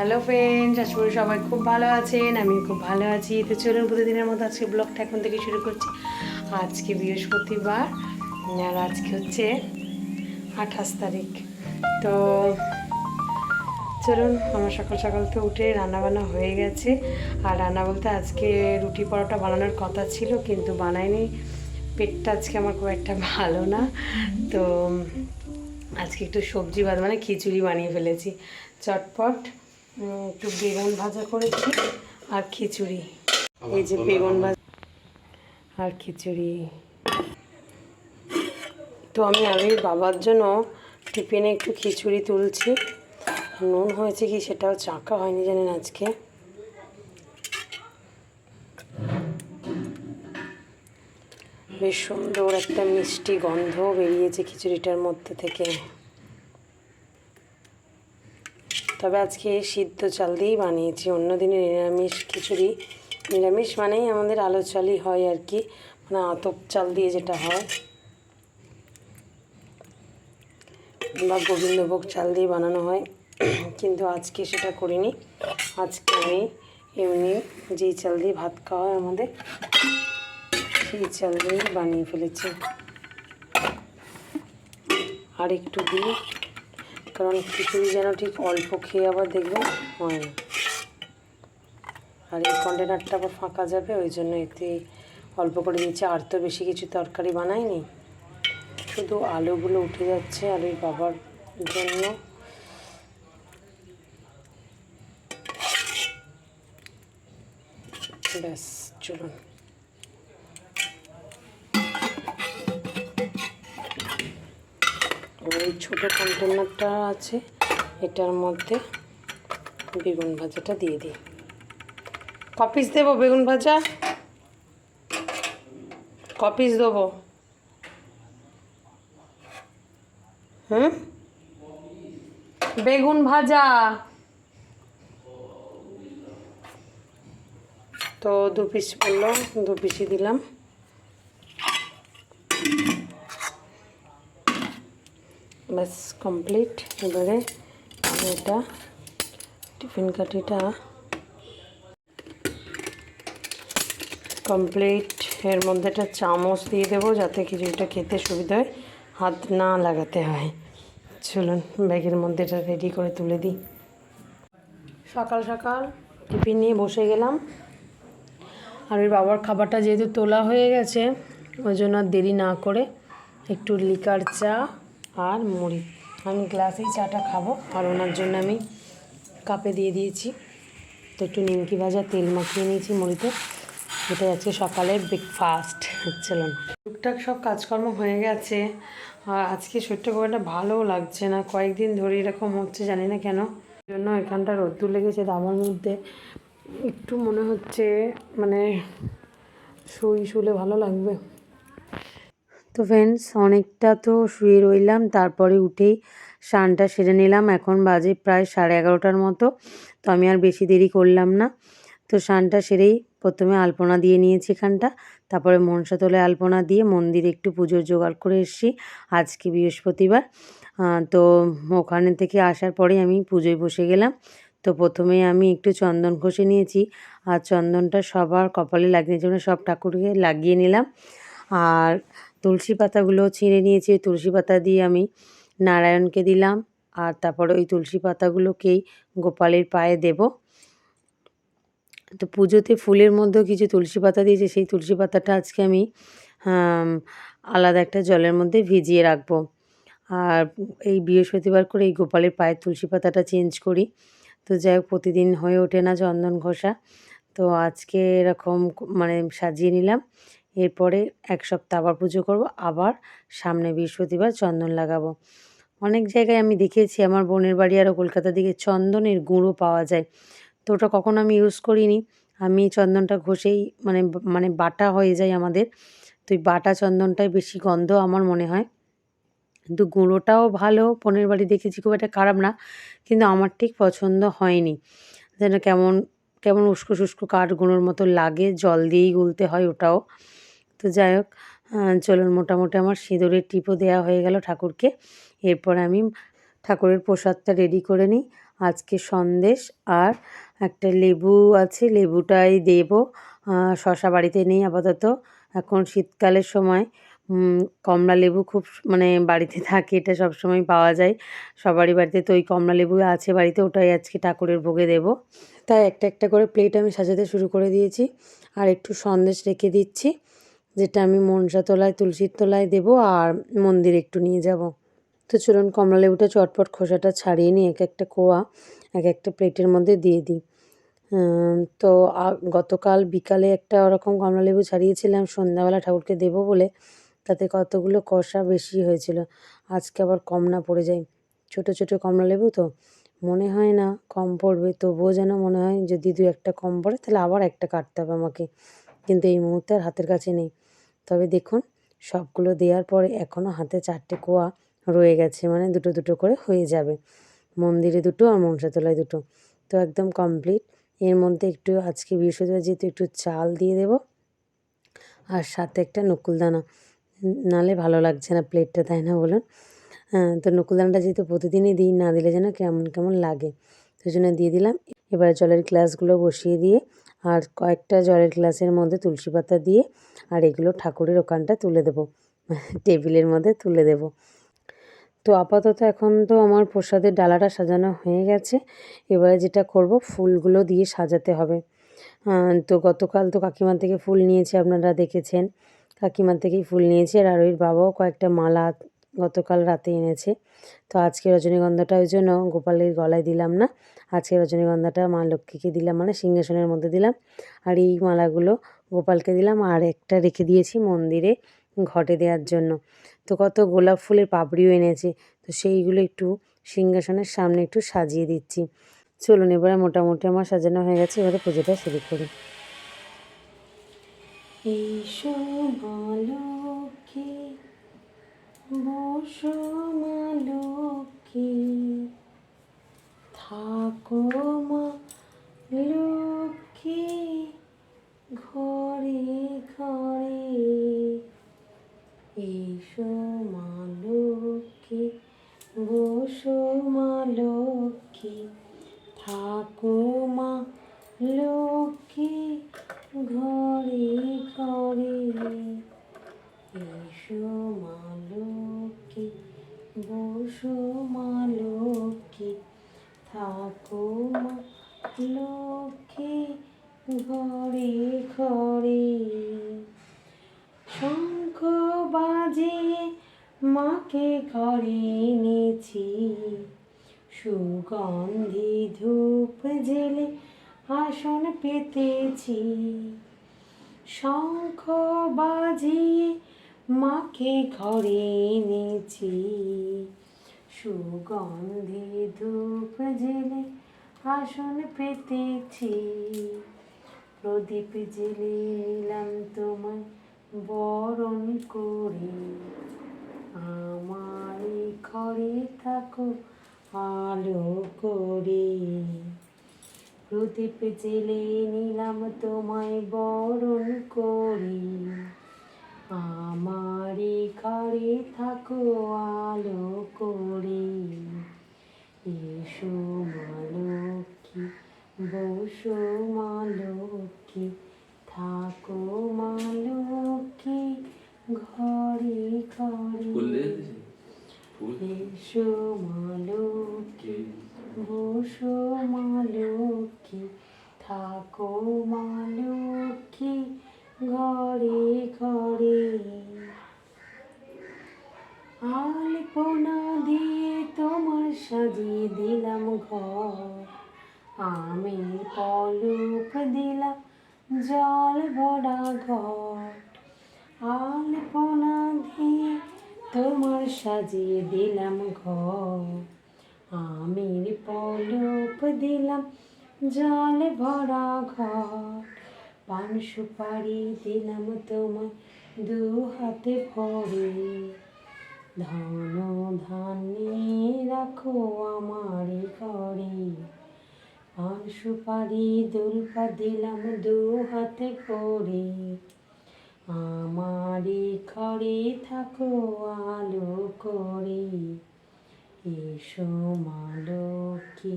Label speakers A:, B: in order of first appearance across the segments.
A: Hello friends আশা করি সবাই খুব ভালো আছেন আমি খুব ভালো আছি। তো চলুন প্রতিদিনের মতো আজকে ব্লগটা এখন থেকে শুরু করছি। আজকে বৃহস্পতিবার, আর আজকে হচ্ছে আঠাশ তারিখ। তো চলুন, আমার সকাল সকাল তো উঠে রান্নাবান্না হয়ে গেছে। আর রান্না বলতে আজকে রুটি পরোটা বানানোর কথা ছিল, কিন্তু বানাইনি। পেটটা আজকে আমার খুব একটা ভালো না। তো আজকে একটু সবজি বাদ মানে খিচুড়ি বানিয়ে ফেলেছি। চটপট। একটু বেগুন ভাজা করেছি আর খিচুড়ি। এই যে বেগুন ভাজা আর খিচুড়ি। তো আমি আগে বাবার জন্য টিফিনে একটু খিচুড়ি তুলছি। নুন হয়েছে কি সেটাও চাকা হয়নি জানেন আজকে। বেশ সুন্দর একটা মিষ্টি গন্ধ বেরিয়েছে খিচুড়িটার মধ্যে থেকে। তবে আজকে সিদ্ধ চাল দিয়েই বানিয়েছি। অন্য দিনে নিরামিষ খিচুড়ি। নিরামিষ মানেই আমাদের আলো চালই হয় আর কি মানে আতপ চাল দিয়ে যেটা হয়। বা গোবিন্দভোগ চাল দিয়ে বানানো হয়। কিন্তু আজকে সেটা করিনি। আজকে আমি এমনি যেই চাল দিয়ে ভাত খাওয়া হয় আমাদের, সেই চাল দিয়েই বানিয়ে ফেলেছি। আর একটু দিই কারণ খিচুড়ি যেন ঠিক অল্প খেয়ে আবার দেখবেন হয় না। আর এই কন্টেনারটা আবার ফাঁকা যাবে, ওই জন্য এতে অল্প করে দিয়েছি। আর তো বেশি কিছু তরকারি বানাইনি। শুধু আলুগুলো উঠে যাচ্ছে আর ওই বাবার জন্য। ব্যাস, চলুন। এই ছোটো কন্টেনারটা আছে, এটার মধ্যে বেগুন ভাজাটা দিয়ে দিই। কপিস দেবো বেগুন ভাজা? কপিস দেবো? হুম? বেগুন ভাজা। তো দু পিস পড়ল, দু পিসই দিলাম। ব্যাস কমপ্লিট এবারে এটা টিফিন কাঠিটা কমপ্লিট এর মধ্যে একটা চামচ দিয়ে দেবো যাতে খিচুড়িটা খেতে সুবিধা হয়। হাত না লাগাতে হয়। চলুন, ব্যাগের মধ্যে এটা রেডি করে তুলে দিই। সকাল সকাল টিফিন নিয়ে বসে গেলাম। আর ওই বাবার খাবারটা যেহেতু তোলা হয়ে গেছে, ওই জন্য আর দেরি না করে একটু লিকার চা আর মুড়ি। আমি গ্লাসেই চাটা খাব, আর ওনার জন্য আমি কাপে দিয়ে দিয়েছি। তো একটু নিমকি ভাজা তেল মাখিয়ে নিয়েছি মুড়িতে। এটা আজকে সকালের ব্রেকফাস্ট চলুন টুকটাক সব কাজকর্ম হয়ে গেছে। আর আজকে শরীরটা খুব একটা ভালোও লাগছে না। কয়েকদিন ধরে এরকম হচ্ছে, জানি না কেন। জন্য এখানটা রোদ্দুর লেগেছে দামার মধ্যে। একটু মনে হচ্ছে মানে শুই শুলে ভালো লাগবে। তো ফ্রেন্ডস অনেকটা তো শুয়ে রইলাম, তারপরে উঠেই স্নানটা সেরে নিলাম। এখন বাজে প্রায় সাড়ে এগারোটার মতো, তো আমি আর বেশি দেরি করলাম না। তো স্নানটা সেরেই প্রথমে আলপনা দিয়ে নিয়েছি এখানটা, তারপরে মনসা তোলে আলপনা দিয়ে মন্দিরে একটু পুজোর জোগাড় করে এসেছি আজকে বৃহস্পতিবার। তো ওখানে থেকে আসার পরেই আমি পুজোয় বসে গেলাম। তো প্রথমে আমি একটু চন্দন ঘষে নিয়েছি, আর চন্দনটা সবার কপালে লাগিয়ে জন্য সব ঠাকুরকে লাগিয়ে নিলাম। আর তুলসী পাতাগুলো ছিঁড়ে নিয়েছি তুলসী পাতা দিয়ে আমি নারায়ণকে দিলাম আর তারপরে ওই তুলসী পাতাগুলোকেই গোপালের পায়ে দেব। তো পুজোতে ফুলের মধ্যেও কিছু তুলসী পাতা দিয়েছে, সেই তুলসী পাতাটা আজকে আমি, আলাদা একটা জলের মধ্যে ভিজিয়ে রাখব। আর এই বৃহস্পতিবার করে এই গোপালের পায়ের তুলসী পাতাটা চেঞ্জ করি। তো যাই হোক, প্রতিদিন হয়ে ওঠে না চন্দন ঘষা। তো আজকে এরকম মানে সাজিয়ে নিলাম। এরপরে এক সপ্তাহ আবার পুজো করব, আবার সামনে বৃহস্পতিবার চন্দন লাগাবো। অনেক জায়গায় আমি দেখেছি আমার বোনের বাড়ি আরও কলকাতা দিকে চন্দনের গুঁড়ো পাওয়া যায়। তো ওটা কখনো আমি ইউজ করিনি। আমি চন্দনটা ঘষেই মানে মানে বাটা হয়ে যায় আমাদের। তো এই বাটা চন্দনটাই বেশি গন্ধ আমার মনে হয়। কিন্তু গুঁড়োটাও ভালো, বোনের বাড়ি দেখেছি খুব একটা খারাপ না, কিন্তু আমার ঠিক পছন্দ হয়নি। যেন কেমন কেমন উস্কো শুষ্কো কাঠ গুঁড়োর মতো লাগে, জল দিয়েই গুলতে হয় ওটাও। তো যাই হোক চলুন মোটামুটি আমার সিঁদুরের টিপও দেওয়া হয়ে গেল ঠাকুরকে। এরপর আমি ঠাকুরের প্রসাদটা রেডি করে নিই। আজকে সন্দেশ আর একটা লেবু আছে, লেবুটাই দেব। শশা বাড়িতে নেই আপাতত। এখন শীতকালের সময় কমলা লেবু খুব মানে বাড়িতে থাকে, এটা সব সময় পাওয়া যায়। সবারই বাড়িতে তো ওই কমলা লেবু আছে বাড়িতে, ওটাই আজকে ঠাকুরের ভোগে দেব। তাই একটা একটা করে প্লেট আমি সাজাতে শুরু করে দিয়েছি। আর একটু সন্দেশ রেখে দিচ্ছি। যেটা আমি মনসা তলায়, তুলসীর তলায় দেবো আর মন্দির একটু নিয়ে যাব। তো চলুন কমলা লেবুটা চটপট খোসাটা ছাড়িয়ে নিয়ে এক একটা কোয়া, এক একটা প্লেটের মধ্যে দিয়ে দিই। তো গতকাল বিকালে একটা ওরকম কমলা লেবু ছাড়িয়েছিলাম, সন্ধ্যাবেলা ঠাকুরকে দেবো বলে। তাতে কতগুলো কষা বেশি হয়েছিল। আজকে আবার কম না পড়ে যায়। ছোট ছোট কমলা লেবু তো। মনে হয় না কম পড়বে, তবুও যেন মনে হয় যদি দু একটা কম পড়ে, তাহলে আবার একটা কাটতে হবে আমাকে। কিন্তু এই মুহূর্তে আর হাতের কাছে নেই। তবে দেখুন, সবগুলো দেওয়ার পরে এখনও হাতে চারটে কোয়া রয়ে গেছে মানে দুটো দুটো করে হয়ে যাবে। মন্দিরে দুটো আর মনসাতলায় দুটো। তো একদম কমপ্লিট এর মধ্যে একটু আজকে বৃহস্পতিবার যেহেতু একটু চাল দিয়ে দেব, আর সাথে একটা নকুলদানা। নালে ভালো লাগছে না প্লেটটা তাই না বলুন? হ্যাঁ তো নকুলদানাটা যেহেতু প্রতিদিনই দিই, না দিলে যেন কেমন কেমন লাগে। তো জন্য দিয়ে দিলাম। এবার জলের গ্লাসগুলো বসিয়ে দিয়ে আর কয়েকটা জলের গ্লাসের মধ্যে তুলসী পাতা দিয়ে আর এগুলো ঠাকুরের ওখানটা তুলে দেবো, টেবিলের মধ্যে তুলে দেবো। তো আপাতত এখন তো আমার প্রসাদের ডালাটা সাজানো হয়ে গেছে, এবারে যেটা করব ফুলগুলো দিয়ে সাজাতে হবে। তো গতকাল তো কাকিমার থেকে ফুল নিয়েছি, আপনারা দেখেছেন। কাকিমার থেকেই ফুল নিয়েছি আর আরোহীর বাবাও কয়েকটা মালা গতকাল রাতে এনেছে। তো আজকে রজনীগন্ধাটা ওই জন্য গোপালের গলায় দিলাম না। আজকে রজনীগন্ধাটা মা লক্ষ্মীকে দিলাম মানে সিংহাসনের মধ্যে দিলাম। আর এই মালাগুলো গোপালকে দিলাম আর একটা রেখে দিয়েছি মন্দিরে ঘটে দেওয়ার জন্য। তো কত গোলাপ ফুলের পাপড়িও এনেছে। তো সেইগুলো একটু সিংহাসনের সামনে একটু সাজিয়ে দিচ্ছি। চলুন, এবারে মোটামুটি আমার সাজানো হয়ে গেছে। এবারে পুজোটা শুরু করি। এইসো লক্ষ্মী ঘরে ঘরে এসো মা লক্ষ্মী বসো মা লক্ষ্মী থাকো মা লক্ষ্মী ঘরে ঘরে। শঙ্খ বাজে মাকে ঘরে এনেছি, সুগন্ধি ধূপ জেলে আসন পেতেছি। শঙ্খ বাজিয়ে মাকে ঘরে এনেছি। সুগন্ধি ধূপ জেলে আসন পেতেছি। প্রদীপ জেলে নিলাম তোমায় বরণ করে। আমার ঘরে থাকো, আলো করে। প্রদীপ জেলে নিলাম তোমায় বরণ করি। আমার ঘরে থাকো আলো করে। এসো মা লক্ষ্মী, বসো মা লক্ষ্মী থাকো মা লক্ষ্মী ঘরে ঘরে এসো মা লক্ষ্মী বসো মা লক্ষ্মী থাকো মা লক্ষ্মী ঘরে ঘরে আলপনা দিয়ে তোমার সাজিয়ে দিলাম ঘর। আমি পলুক দিলাম জল ভরা ঘর। আলপনা দিয়ে তোমার সাজিয়ে দিলাম ঘর। আমির পলুক দিলাম জল ভরা ঘর। পান সুপারি দিলাম তোমার দু হাতে ভরে। ধন, ধানে রাখো আমার ঘরে। পান সুপারি দুলপা দিলাম দু হাতে করে। আমারই ঘরে থাকো, আলো করে। এসো মা লক্ষ্মী,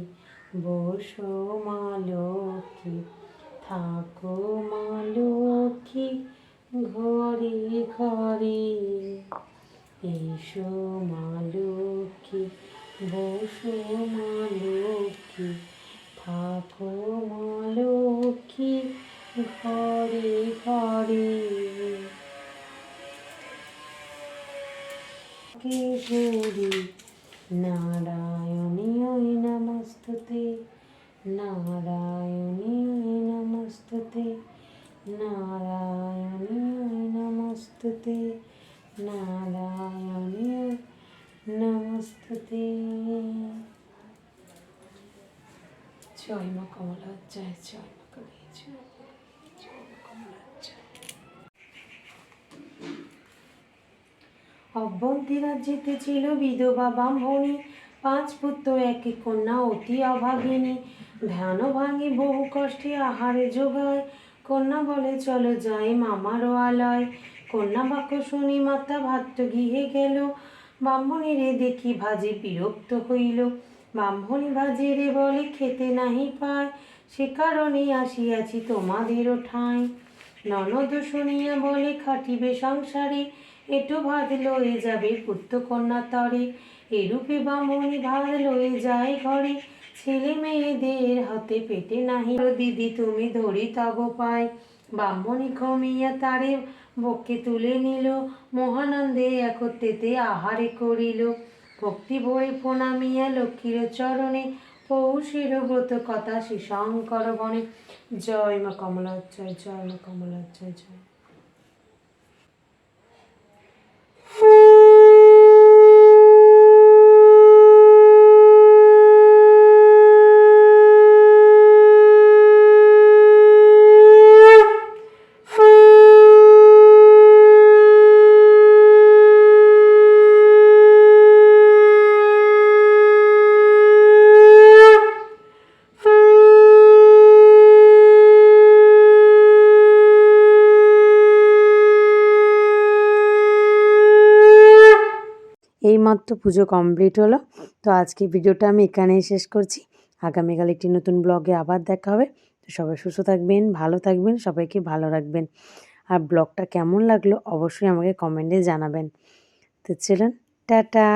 A: বসো মা লক্ষ্মী, থাকো মা লক্ষ্মী ঘরে ঘরে। এসো মা লক্ষ্মী, বসো মা লক্ষ্মী, থাকো মা লক্ষ্মী, ঘরে ঘরে। গৌরী নারায়ণীয় নমস্তুতে। নারায়ণীয় নমস্তুতে। নারায়ণীয় নমস্তুতে। নারায়ণীয় নমস্তুতে জয় মা কমলা জয় জয় মা কালী জয় রাজ্যেতে ছিল বিধবা ব্রাহ্মণী, পাঁচ পুত্র, এক কন্যা, অতি অভাগিনী। ধ্যান ভাঙি বহু কষ্টে আহারে যোগায়। কন্যা বলে, চলো যাই মামারও আলয়। কন্যা বাক্য শুনি মাতা ভাত্য গৃহে গেল। ব্রাহ্মণীরে দেখি ভাজে বিরক্ত হইল। ব্রাহ্মণী ভাজে রে বলে, খেতে নাহি পায়, সে কারণে আসিয়াছি তোমাদেরও ঠাঁই ননদ শুনিয়া বলে, খাটিবে সংসারে, এটো ভাত লয়ে যাবে পুত্র কন্যা তরে। এরূপে বামনি ভাত লয়ে যায় ঘরে। ছেলে মেয়েদের হাতে পেটে নাহি। দিদি, তুমি ধরি তব পাই ব্রাহ্মণী ঘমিয়া তারে বকে তুলে নিল। মহানন্দে একত্রেতে আহারে করিল। ভক্তি ভরে প্রণামিয়া লক্ষ্মীর চরণে পৌষের ব্রত কথা শ্রী শঙ্কর বনে। জয় মা কমলা জয় মা কমলা জয় জয়। এইমাত্র পুজো কমপ্লিট হলো। তো আজকে ভিডিওটা আমি এখানেই শেষ করছি। আগামীকাল একটি নতুন ব্লগে আবার দেখা হবে। তো সবাই সুস্থ থাকবেন, ভালো থাকবেন, সবাইকে ভালো রাখবেন। আর ব্লগটা কেমন লাগল অবশ্যই আমাকে কমেন্টে জানাবেন। তো চলুন, টাটা।